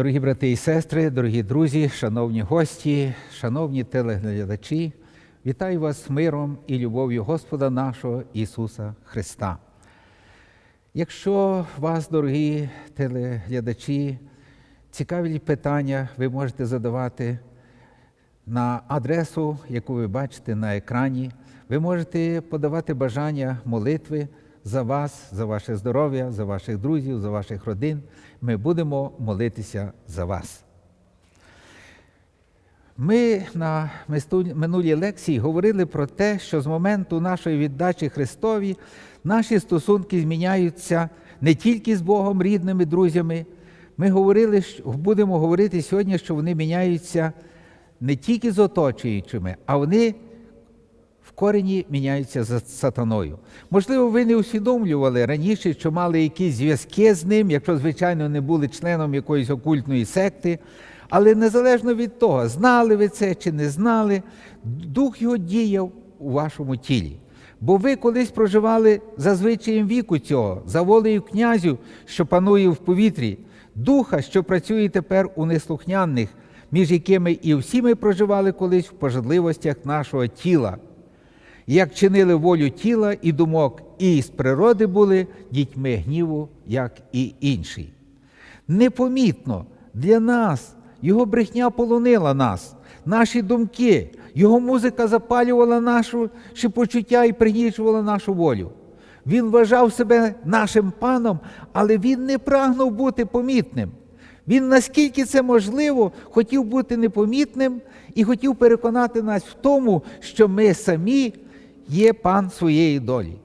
Дорогі брати і сестри, дорогі друзі, шановні гості, шановні телеглядачі, вітаю вас миром і любов'ю Господа нашого Ісуса Христа. Якщо вас, дорогі телеглядачі, цікавлять питання, ви можете задавати на адресу, яку ви бачите на екрані. Ви можете подавати бажання молитви за вас, за ваше здоров'я, за ваших друзів, за ваших родин. Ми будемо молитися за вас. Ми на минулій лекції говорили про те, що з моменту нашої віддачі Христові наші стосунки зміняються не тільки з Богом, рідними, друзями. Ми говорили, будемо говорити сьогодні, що вони міняються не тільки з оточуючими, а вони в корені міняються за сатаною. Можливо, ви не усвідомлювали раніше, що мали якісь зв'язки з ним, якщо, звичайно, не були членом якоїсь окультної секти. Але незалежно від того, знали ви це чи не знали, дух його діяв у вашому тілі. Бо ви колись проживали за звичаєм віку цього, за волею князю, що панує в повітрі, духа, що працює тепер у неслухняних, між якими і всі ми проживали колись в пожадливостях нашого тіла як чинили волю тіла і думок, і з природи були дітьми гніву, як і інші. Непомітно для нас його брехня полонила нас, наші думки, його музика запалювала наші почуття і пригнічувала нашу волю. Він вважав себе нашим паном, але він не прагнув бути помітним. Він, наскільки це можливо, хотів бути непомітним і хотів переконати нас в тому, що ми самі є пан своєї долі.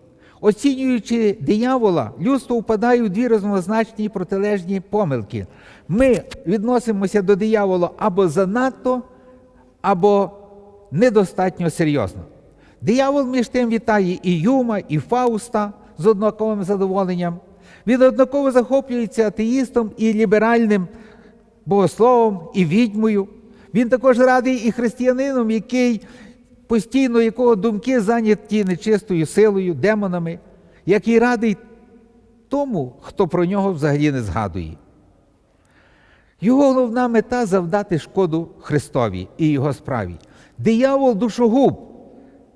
Оцінюючи диявола, людство впадає у дві різнозначні протилежні помилки. Ми відносимося до диявола або занадто, або недостатньо серйозно. Диявол між тим вітає і Юма, і Фауста з однаковим задоволенням. Він однаково захоплюється атеїстом і ліберальним богословом і відьмою. Він також радий і християнином, який постійно якого думки зайняті нечистою силою, демонами, як і радий тому, хто про нього взагалі не згадує. Його головна мета завдати шкоду Христові і його справі. Диявол душогуб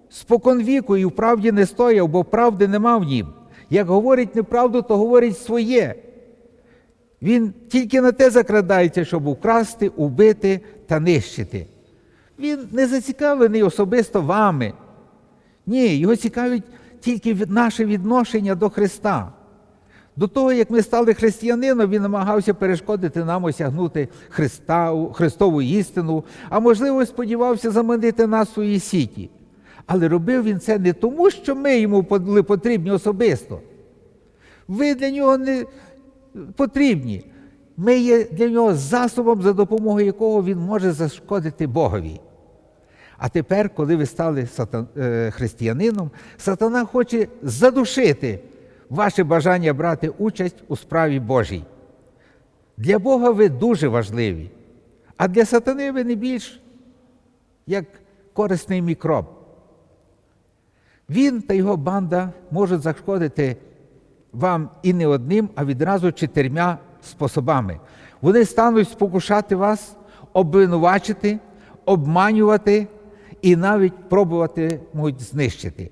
споконвіку і правді не стояв, бо правди нема в нім. Як говорить неправду, то говорить своє. Він тільки на те закрадається, щоб украсти, убити та нищити. Він не зацікавлений особисто вами. Ні, його цікавить тільки наше відношення до Христа. До того, як ми стали християнином, він намагався перешкодити нам осягнути Христа, Христову істину, а можливо, сподівався заманити нас у свої сіті. Але робив він це не тому, що ми йому були потрібні особисто. Ви для нього не потрібні. Ми є для нього засобом, за допомогою якого він може зашкодити Богові. А тепер, коли ви стали е, християнином, сатана хоче задушити ваше бажання брати участь у справі Божій. Для Бога ви дуже важливі, а для сатани ви не більш як корисний мікроб. Він та його банда можуть зашкодити вам і не одним, а відразу чотирма способами. Вони стануть спокушати вас, обвинувачити, обманювати і навіть пробувати можуть знищити.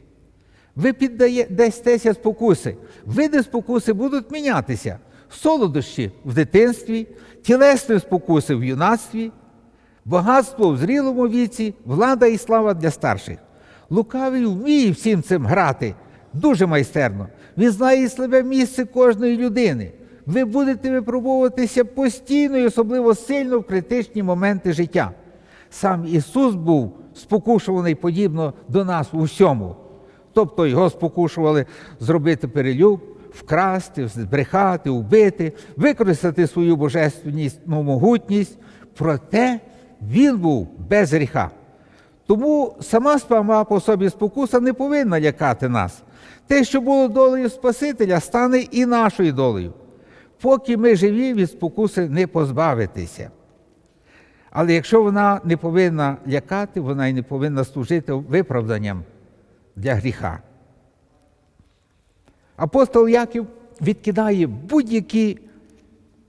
Ви піддастеся спокуси. Види спокуси будуть мінятися. Солодощі в дитинстві, тілесні спокуси в юнацтві, багатство в зрілому віці, влада і слава для старших. Лукавий вміє всім цим грати дуже майстерно. Він знає слабе місце кожної людини. Ви будете випробовуватися постійно і особливо сильно в критичні моменти життя. Сам Ісус був спокушуваний подібно до нас у всьому. Тобто його спокушували зробити перелюб, вкрасти, збрехати, вбити, використати свою божественність, ну, могутність. Проте він був без гріха. Тому сама сама по собі спокуса не повинна лякати нас. Те, що було долею Спасителя, стане і нашою долею. Поки ми живі, від спокуси не позбавитися. Але якщо вона не повинна лякати, вона й не повинна служити виправданням для гріха. Апостол Яків відкидає будь-які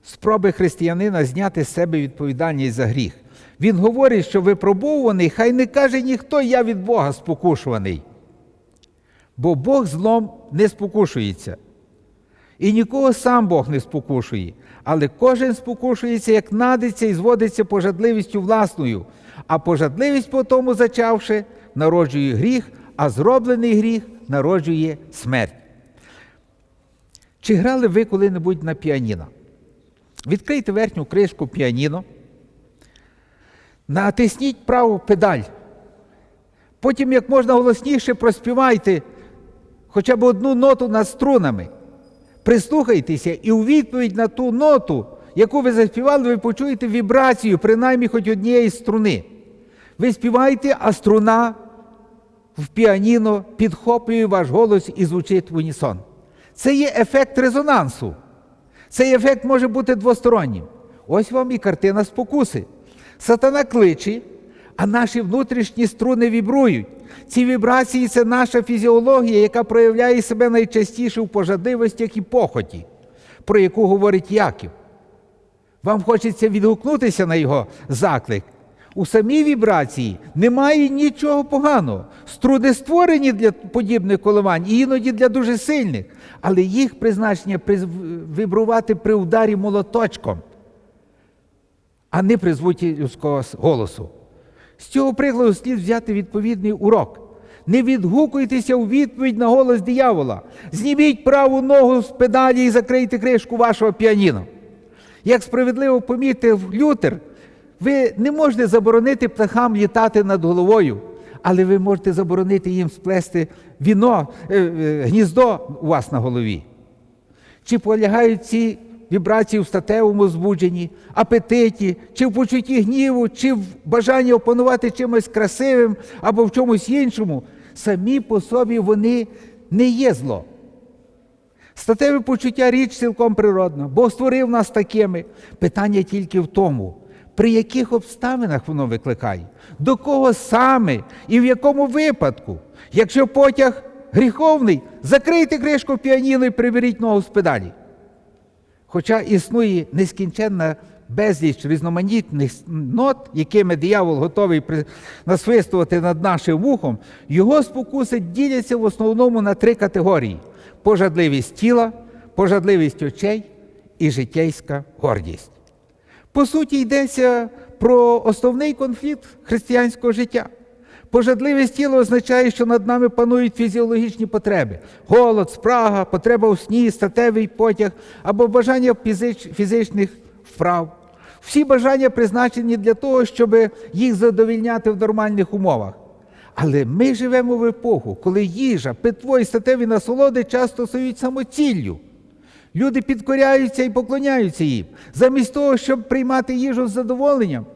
спроби християнина зняти з себе відповідальність за гріх. Він говорить, що випробований, хай не каже ніхто, я від Бога спокушуваний. Бо Бог злом не спокушується. І нікого сам Бог не спокушує, але кожен спокушується, як надиться і зводиться пожадливістю власною, а пожадливість по тому зачавши, народжує гріх, а зроблений гріх народжує смерть. Чи грали ви коли-небудь на піаніно? Відкрийте верхню кришку піаніно, натисніть праву педаль. Потім, як можна голосніше, проспівайте хоча б одну ноту над струнами. Прислухайтеся і у відповідь на ту ноту, яку ви заспівали, ви почуєте вібрацію, принаймні хоч однієї струни. Ви співаєте, а струна в піаніно підхоплює ваш голос і звучить в унісон. Це є ефект резонансу. Цей ефект може бути двостороннім. Ось вам і картина спокуси. Сатана кличе, а наші внутрішні струни вібрують. Ці вібрації це наша фізіологія, яка проявляє себе найчастіше в пожадливостях і похоті, про яку говорить Яків. Вам хочеться відгукнутися на його заклик. У самій вібрації немає нічого поганого. Струни створені для подібних коливань, і іноді для дуже сильних, але їх призначення вібрувати при ударі молоточком, а не при звуті людського голосу. З цього прикладу слід взяти відповідний урок. Не відгукуйтеся у відповідь на голос диявола. Зніміть праву ногу з педалі і закрийте кришку вашого піаніно. Як справедливо помітив Лютер, ви не можете заборонити птахам літати над головою, але ви можете заборонити їм сплести віно, гніздо у вас на голові. Чи полягають ці вібрації в статевому збудженні, апетиті, чи в почутті гніву, чи в бажанні опанувати чимось красивим або в чомусь іншому, самі по собі вони не є зло. Статеве почуття річ цілком природна, Бог створив нас такими. Питання тільки в тому, при яких обставинах воно викликає, до кого саме і в якому випадку. Якщо потяг гріховний, закрийте кришку піаніно і приберіть ногу з педалі. Хоча існує нескінченна безліч різноманітних нот, якими диявол готовий насвистувати над нашим вухом, його спокуси діляться в основному на три категорії: пожадливість тіла, пожадливість очей і життєйська гордість. По суті, йдеться про основний конфлікт християнського життя. Пожадливість тіла означає, що над нами панують фізіологічні потреби: голод, спрага, потреба у сні, статевий потяг або бажання фізичних вправ. Всі бажання призначені для того, щоб їх задовільняти в нормальних умовах. Але ми живемо в епоху, коли їжа, питво і статеві насолоди часто стають самоціллю. Люди підкоряються і поклоняються їм, замість того, щоб приймати їжу з задоволенням.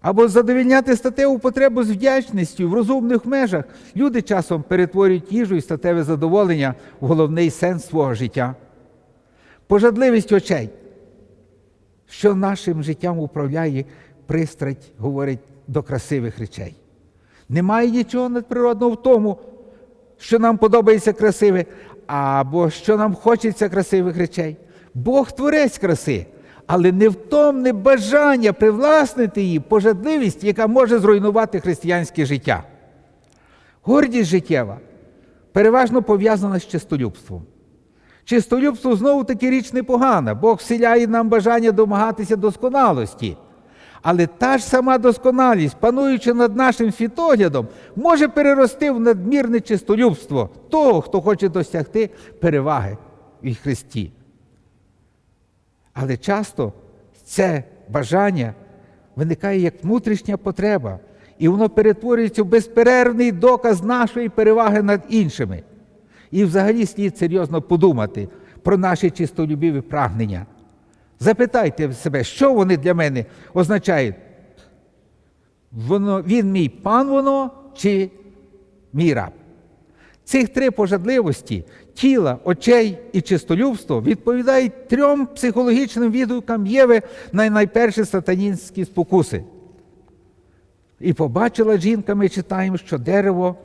Або задовільняти статеву потребу з вдячністю в розумних межах. Люди часом перетворюють їжу і статеве задоволення в головний сенс свого життя. Пожадливість очей, що нашим життям управляє пристрать, говорить до красивих речей. Немає нічого надприродного в тому, що нам подобається красиве, або що нам хочеться красивих речей. Бог творець краси але невтомне бажання привласнити її пожадливість, яка може зруйнувати християнське життя. Гордість життєва переважно пов'язана з чистолюбством. Чистолюбство знову таки річ непогана, Бог вселяє нам бажання домагатися досконалості. Але та ж сама досконалість, пануючи над нашим світоглядом, може перерости в надмірне чистолюбство того, хто хоче досягти переваги в Христі. Але часто це бажання виникає як внутрішня потреба, і воно перетворюється в безперервний доказ нашої переваги над іншими. І взагалі слід серйозно подумати про наші чистолюбіві прагнення. Запитайте себе, що вони для мене означають? Воно, Він мій пан воно чи мій раб? Цих три пожадливості тіла, очей і чистолюбство відповідають трьом психологічним відгукам Єви на найперші сатанінські спокуси. І побачила жінка, ми читаємо, що дерево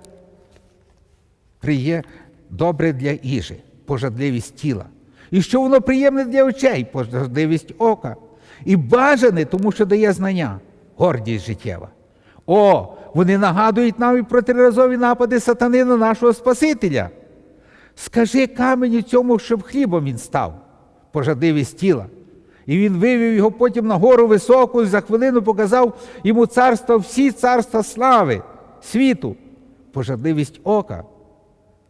приє добре для їжі, пожадливість тіла. і що воно приємне для очей, пожадливість ока, і бажане, тому що дає знання, гордість життєва. О, вони нагадують нам і про триразові напади сатани на нашого Спасителя. Скажи каменю цьому, щоб хлібом він став, пожадливість тіла. І він вивів його потім на гору високу і за хвилину показав йому царство, всі царства слави, світу, пожадливість ока.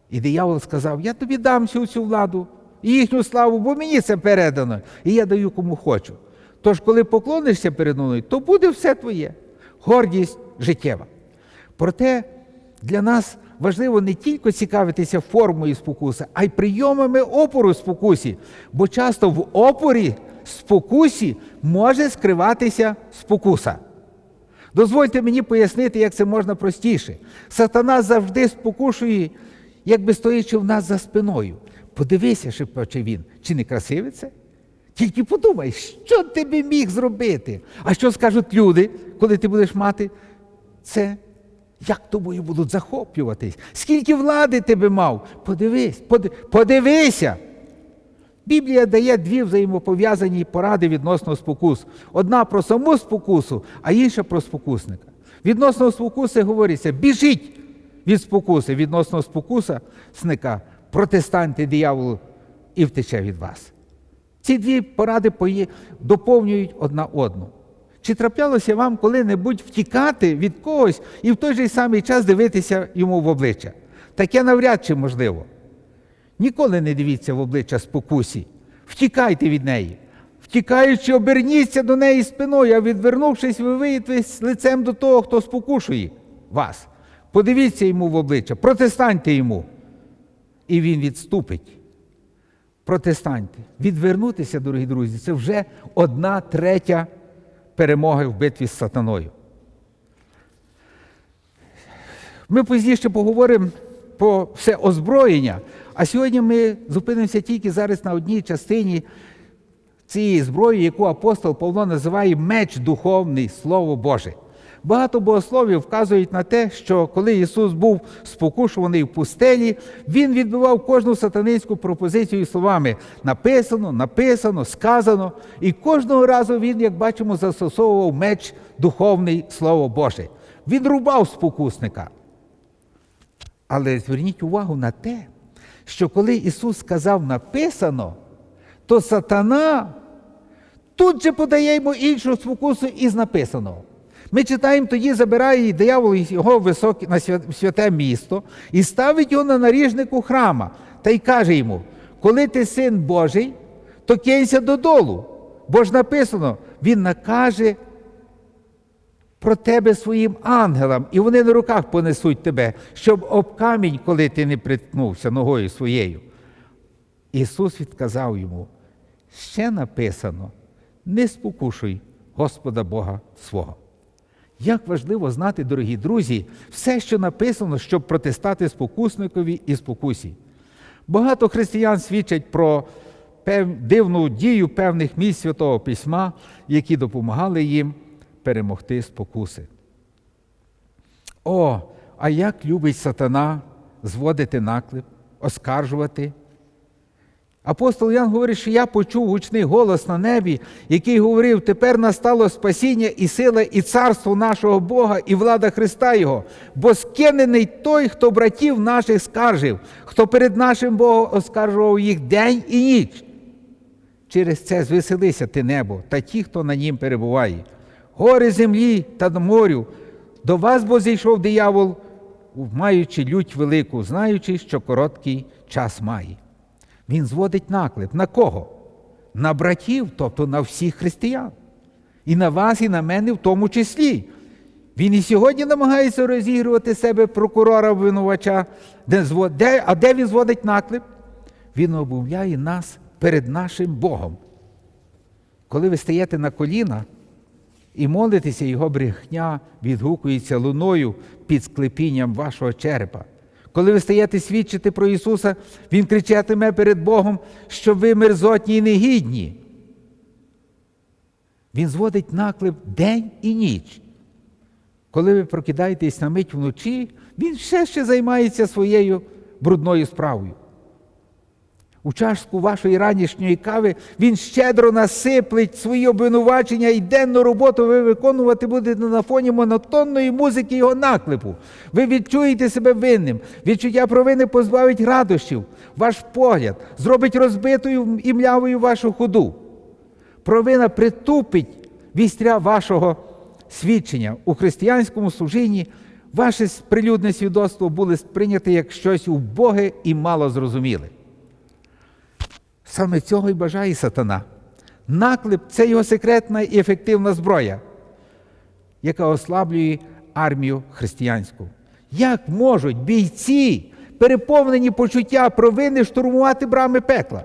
І диявол сказав: Я тобі дам всю цю владу і їхню славу, бо мені це передано, і я даю кому хочу. Тож, коли поклонишся перед мною, то буде все твоє, гордість життєва. Проте для нас важливо не тільки цікавитися формою спокуси, а й прийомами опору спокусі, бо часто в опорі спокусі може скриватися спокуса. Дозвольте мені пояснити, як це можна простіше. Сатана завжди спокушує, якби стоячи в нас за спиною. Подивися, шепоче він, чи не красиве це? Тільки подумай, що ти би міг зробити? А що скажуть люди, коли ти будеш мати це? Як тобою будуть захоплюватись? Скільки влади ти би мав? Подивись, поди- подивися. Біблія дає дві взаємопов'язані поради відносно спокус. Одна про саму спокусу, а інша про спокусника. Відносно спокуси говориться, біжіть від спокуси, відносно спокуса сника, протестанти дияволу і втече від вас. Ці дві поради доповнюють одна одну. Чи траплялося вам коли-небудь втікати від когось і в той же самий час дивитися йому в обличчя? Таке навряд чи можливо. Ніколи не дивіться в обличчя спокусі. Втікайте від неї. Втікаючи, оберніться до неї спиною, а відвернувшись, ви виїдетесь лицем до того, хто спокушує вас. Подивіться йому в обличчя, протестаньте йому. І він відступить. Протестаньте. Відвернутися, дорогі друзі, це вже одна третя перемоги в битві з сатаною. Ми пізніше поговоримо про все озброєння, а сьогодні ми зупинимося тільки зараз на одній частині цієї зброї, яку апостол Павло називає меч духовний, Слово Боже. Багато богословів вказують на те, що коли Ісус був спокушуваний в пустелі, Він відбивав кожну сатанинську пропозицію словами написано, написано, сказано. І кожного разу він, як бачимо, застосовував меч духовний Слово Боже. Він рубав спокусника. Але зверніть увагу на те, що коли Ісус сказав написано, то сатана тут же подає йому іншу спокусу із написаного. Ми читаємо, тоді забирає диявол його високе, на святе місто і ставить його на наріжнику храма та й каже йому: коли ти син Божий, то кинься додолу. Бо ж написано, він накаже про тебе своїм ангелам, і вони на руках понесуть тебе, щоб об камінь, коли ти не приткнувся ногою своєю. Ісус відказав йому: ще написано: не спокушуй Господа Бога свого. Як важливо знати, дорогі друзі, все, що написано, щоб протистати спокусникові і спокусі. Багато християн свідчать про дивну дію певних місць Святого Письма, які допомагали їм перемогти спокуси. О, а як любить сатана зводити наклеп, оскаржувати. Апостол Ян говорить, що я почув гучний голос на небі, який говорив: тепер настало спасіння і сила, і царство нашого Бога, і влада Христа Його, бо скинений той, хто братів наших скаржив, хто перед нашим Богом оскаржував їх день і ніч. Через це звеселися ти небо та ті, хто на нім перебуває. Гори землі та морю. До вас бо зійшов диявол, маючи лють велику, знаючи, що короткий час має. Він зводить наклеп. На кого? На братів, тобто на всіх християн. І на вас, і на мене в тому числі. Він і сьогодні намагається розігрувати себе прокурора обвинувача. Де, а де він зводить наклеп? Він обумляє нас перед нашим Богом. Коли ви стаєте на коліна і молитеся, його брехня відгукується луною під склепінням вашого черепа. Коли ви стаєте свідчити про Ісуса, Він кричатиме перед Богом, що ви мерзотні і негідні. Він зводить наклеп день і ніч. Коли ви прокидаєтесь на мить вночі, він все ще займається своєю брудною справою. У чашку вашої ранішньої кави він щедро насиплить свої обвинувачення і денну роботу ви виконувати будете на фоні монотонної музики його наклепу. Ви відчуєте себе винним. Відчуття провини позбавить радощів, ваш погляд, зробить розбитою і млявою вашу ходу. Провина притупить вістря вашого свідчення у християнському служінні. Ваше прилюдне свідоцтво було сприйняте як щось убоге і мало зрозуміле. Саме цього й бажає сатана. Наклеп це його секретна і ефективна зброя, яка ослаблює армію християнську. Як можуть бійці, переповнені почуття провини, штурмувати брами пекла?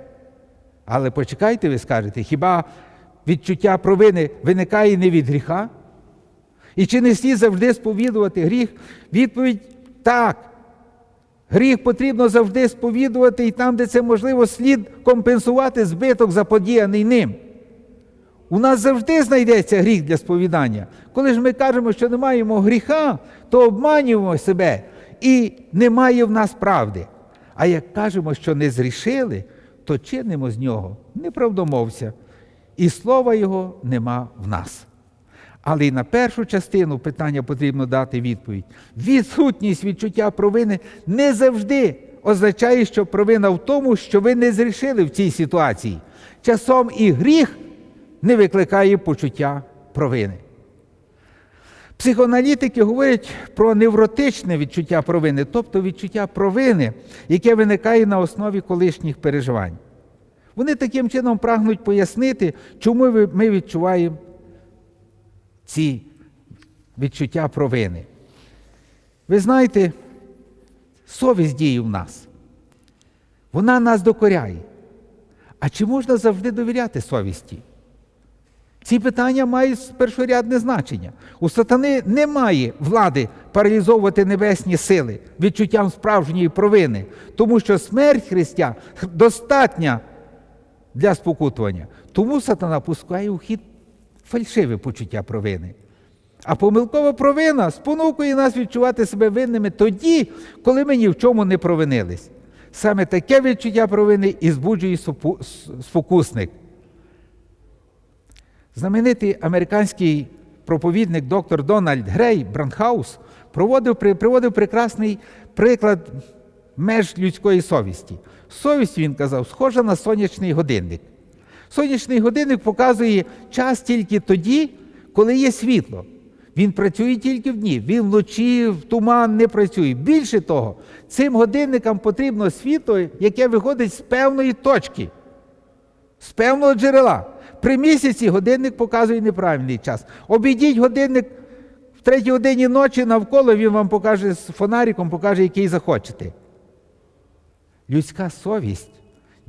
Але почекайте, ви скажете, хіба відчуття провини виникає не від гріха? І чи не слід завжди сповідувати гріх? Відповідь так. Гріх потрібно завжди сповідувати, і там, де це можливо, слід компенсувати збиток заподіяний ним. У нас завжди знайдеться гріх для сповідання. Коли ж ми кажемо, що не маємо гріха, то обманюємо себе і немає в нас правди. А як кажемо, що не зрішили, то чинимо з нього неправдомовця, і слова його нема в нас. Але й на першу частину питання потрібно дати відповідь. Відсутність відчуття провини не завжди означає, що провина в тому, що ви не зрішили в цій ситуації. Часом і гріх не викликає почуття провини. Психоаналітики говорять про невротичне відчуття провини, тобто відчуття провини, яке виникає на основі колишніх переживань. Вони таким чином прагнуть пояснити, чому ми відчуваємо ці відчуття провини. Ви знаєте, совість діє в нас. Вона нас докоряє. А чи можна завжди довіряти совісті? Ці питання мають першорядне значення. У сатани немає влади паралізовувати небесні сили відчуттям справжньої провини, тому що смерть Христя достатня для спокутування. Тому сатана пускає у хід фальшиве почуття провини. А помилкова провина спонукує нас відчувати себе винними тоді, коли ми ні в чому не провинились. Саме таке відчуття провини і збуджує спокусник. Знаменитий американський проповідник доктор Дональд Грей Бранхаус проводив, приводив прекрасний приклад меж людської совісті. Совість, він казав, схожа на сонячний годинник. Сонячний годинник показує час тільки тоді, коли є світло. Він працює тільки в дні, він вночі, в туман не працює. Більше того, цим годинникам потрібно світло, яке виходить з певної точки, з певного джерела. При місяці годинник показує неправильний час. Обійдіть годинник в третій годині ночі навколо, він вам покаже з фонариком, покаже, який захочете. Людська совість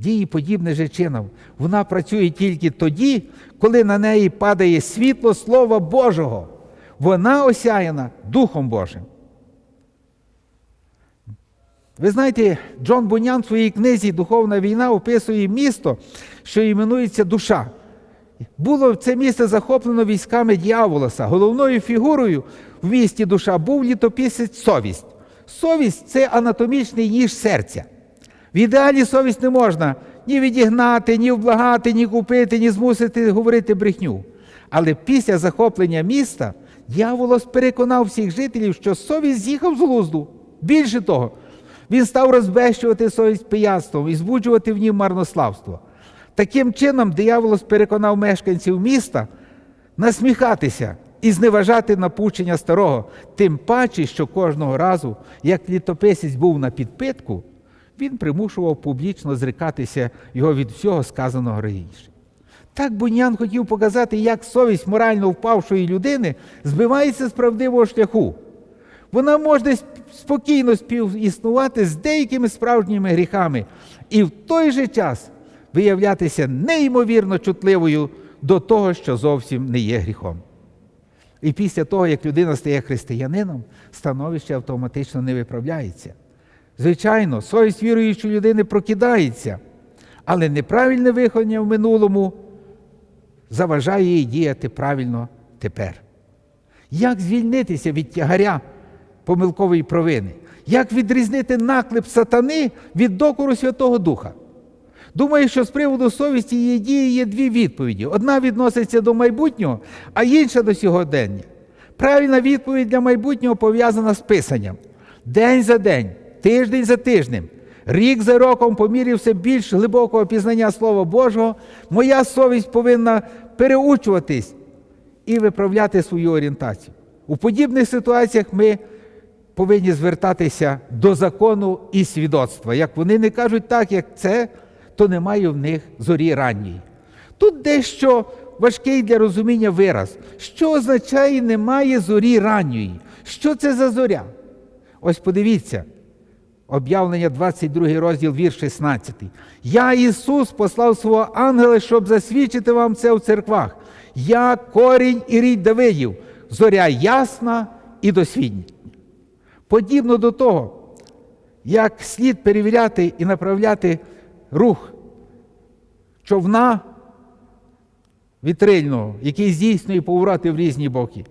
діє подібне же чином. Вона працює тільки тоді, коли на неї падає світло Слова Божого. Вона осяяна Духом Божим. Ви знаєте, Джон Бунян в своїй книзі Духовна війна описує місто, що іменується душа. Було це місце захоплено військами дьяволоса. Головною фігурою в місті душа був літописець совість. Совість це анатомічний ніж серця. В ідеалі совість не можна ні відігнати, ні вблагати, ні купити, ні змусити говорити брехню. Але після захоплення міста дьяволос переконав всіх жителів, що совість з'їхав з глузду. Більше того, він став розбещувати совість пияцтвом і збуджувати в ній марнославство. Таким чином, дияволос переконав мешканців міста насміхатися і зневажати напучення старого, тим паче, що кожного разу, як літописець був на підпитку, він примушував публічно зрикатися його від всього сказаного раніше. Так Бунян хотів показати, як совість морально впавшої людини збивається з правдивого шляху. Вона може спокійно співіснувати з деякими справжніми гріхами і в той же час виявлятися неймовірно чутливою до того, що зовсім не є гріхом. І після того, як людина стає християнином, становище автоматично не виправляється. Звичайно, совість віруючої людини прокидається, але неправильне виховання в минулому заважає їй діяти правильно тепер. Як звільнитися від тягаря помилкової провини? Як відрізнити наклеп сатани від докору Святого Духа? Думаю, що з приводу совісті її дії є дві відповіді. Одна відноситься до майбутнього, а інша до сьогодення. Правильна відповідь для майбутнього пов'язана з писанням. День за день, тиждень за тижнем, рік за роком, по мірі все більш глибокого пізнання Слова Божого, моя совість повинна переучуватись і виправляти свою орієнтацію. У подібних ситуаціях ми повинні звертатися до закону і свідоцтва. Як вони не кажуть так, як це, то немає в них зорі ранньої. Тут дещо важкий для розуміння вираз. Що означає немає зорі ранньої? Що це за зоря? Ось подивіться, об'явлення 22 розділ, вірш 16. Я, Ісус, послав свого ангела, щоб засвідчити вам це в церквах. Я корінь і рід Давидів, зоря ясна і досвідня. Подібно до того, як слід перевіряти і направляти рух човна вітрильного, який здійснює повороти в різні боки,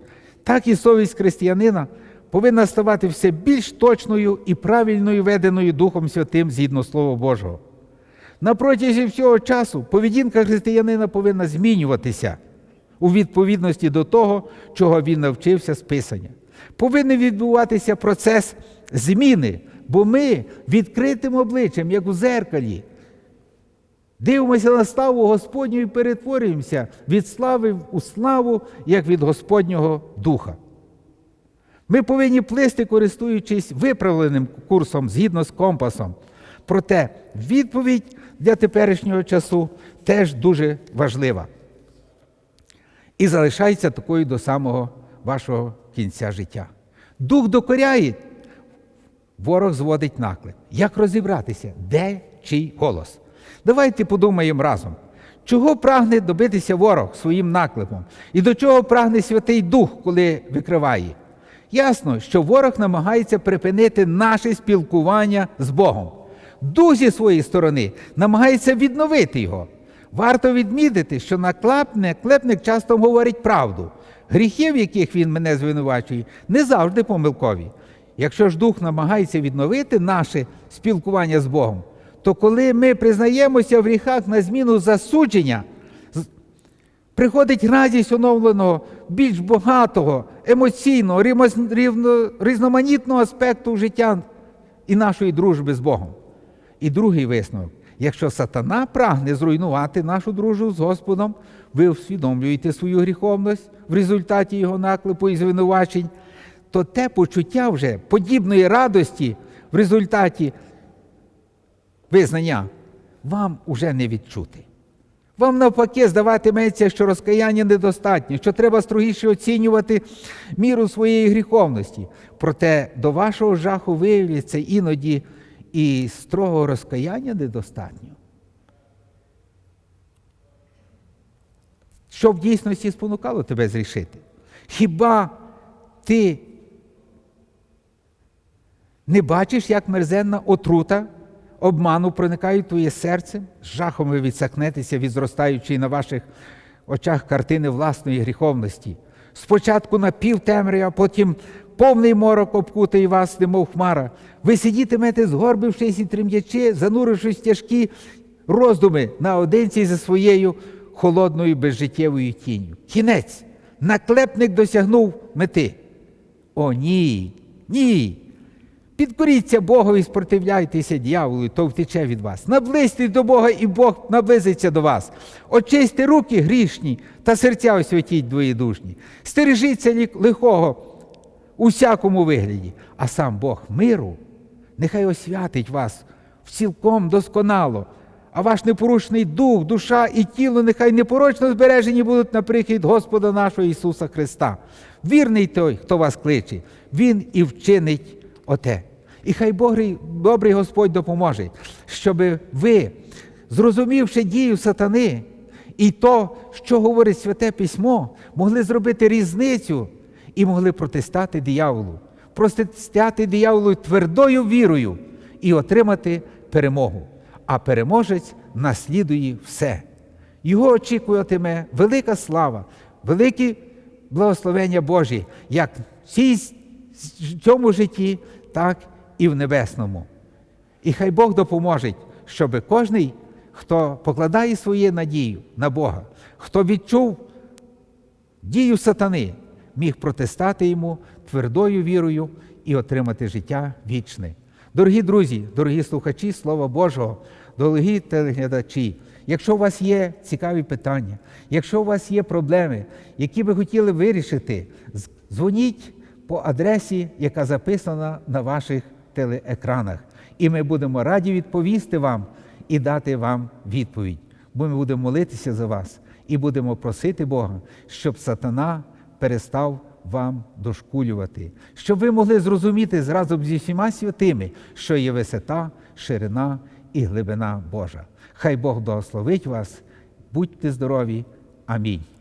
так і совість християнина повинна ставати все більш точною і правильною веденою Духом Святим згідно Слова Божого. На протязі всього часу поведінка християнина повинна змінюватися у відповідності до того, чого він навчився з Писання. Повинен відбуватися процес зміни, бо ми відкритим обличчям, як у зеркалі, дивимося на славу Господню і перетворюємося від слави у славу, як від Господнього Духа. Ми повинні плисти, користуючись виправленим курсом згідно з компасом. Проте відповідь для теперішнього часу теж дуже важлива. І залишається такою до самого вашого кінця життя. Дух докоряє, ворог зводить наклеп. Як розібратися, де чий голос? Давайте подумаємо разом, чого прагне добитися ворог своїм наклепом, і до чого прагне Святий Дух, коли викриває. Ясно, що ворог намагається припинити наше спілкування з Богом. Дух зі своєї сторони намагається відновити його. Варто відмітити, що наклепник клепник часто говорить правду. Гріхи, в яких він мене звинувачує, не завжди помилкові. Якщо ж дух намагається відновити наше спілкування з Богом, то коли ми признаємося в гріхах на зміну засудження, приходить радість оновленого, більш багатого, емоційного, різноманітного аспекту життя і нашої дружби з Богом. І другий висновок. Якщо сатана прагне зруйнувати нашу дружбу з Господом, ви усвідомлюєте свою гріховність в результаті його наклепу і звинувачень, то те почуття вже подібної радості в результаті визнання вам уже не відчути. Вам навпаки здаватиметься, що розкаяння недостатньо, що треба строгіше оцінювати міру своєї гріховності. Проте до вашого жаху виявляється іноді і строгого розкаяння недостатньо. Що в дійсності спонукало тебе зрішити? Хіба ти не бачиш, як мерзенна отрута обману проникає в твоє серце? З жахом ви відсахнетеся від зростаючої на ваших очах картини власної гріховності. Спочатку напівтемря, потім повний морок обкутає вас, немов хмара. Ви сидітимете, згорбившись і трем'ячи, занурившись в тяжкі роздуми наодинці за своєю холодною безжиттєвою тінню. Кінець. Наклепник досягнув мети. О, ні, ні. Підкоріться Богові і спротивляйтеся дьяволу, то втече від вас. Наблизьтесь до Бога, і Бог наблизиться до вас. Очисти руки грішні та серця освятіть двоєдушні. Стережіться лихого у всякому вигляді, а сам Бог миру нехай освятить вас цілком досконало, а ваш непорушний дух, душа і тіло нехай непорочно збережені будуть на прихід Господа нашого Ісуса Христа. Вірний той, хто вас кличе, Він і вчинить оте. І хай Богрий, добрий Господь допоможе, щоб ви, зрозумівши дію сатани і то, що говорить Святе Письмо, могли зробити різницю і могли протистати дияволу, протистати дияволу твердою вірою і отримати перемогу. А переможець наслідує все. Його очікуватиме велика слава, великі благословення Божі, як цьому житті, так і в небесному. І хай Бог допоможе, щоб кожний хто покладає свою надію на Бога, хто відчув дію сатани, міг протистати йому твердою вірою і отримати життя вічне. Дорогі друзі, дорогі слухачі Слова Божого, дорогі телеглядачі, якщо у вас є цікаві питання, якщо у вас є проблеми, які ви хотіли вирішити, дзвоніть по адресі, яка записана на ваших телеекранах. І ми будемо раді відповісти вам і дати вам відповідь. Бо ми будемо молитися за вас і будемо просити Бога, щоб сатана перестав вам дошкулювати, щоб ви могли зрозуміти зразу зі всіма святими, що є висота, ширина і глибина Божа. Хай Бог благословить вас, будьте здорові. Амінь.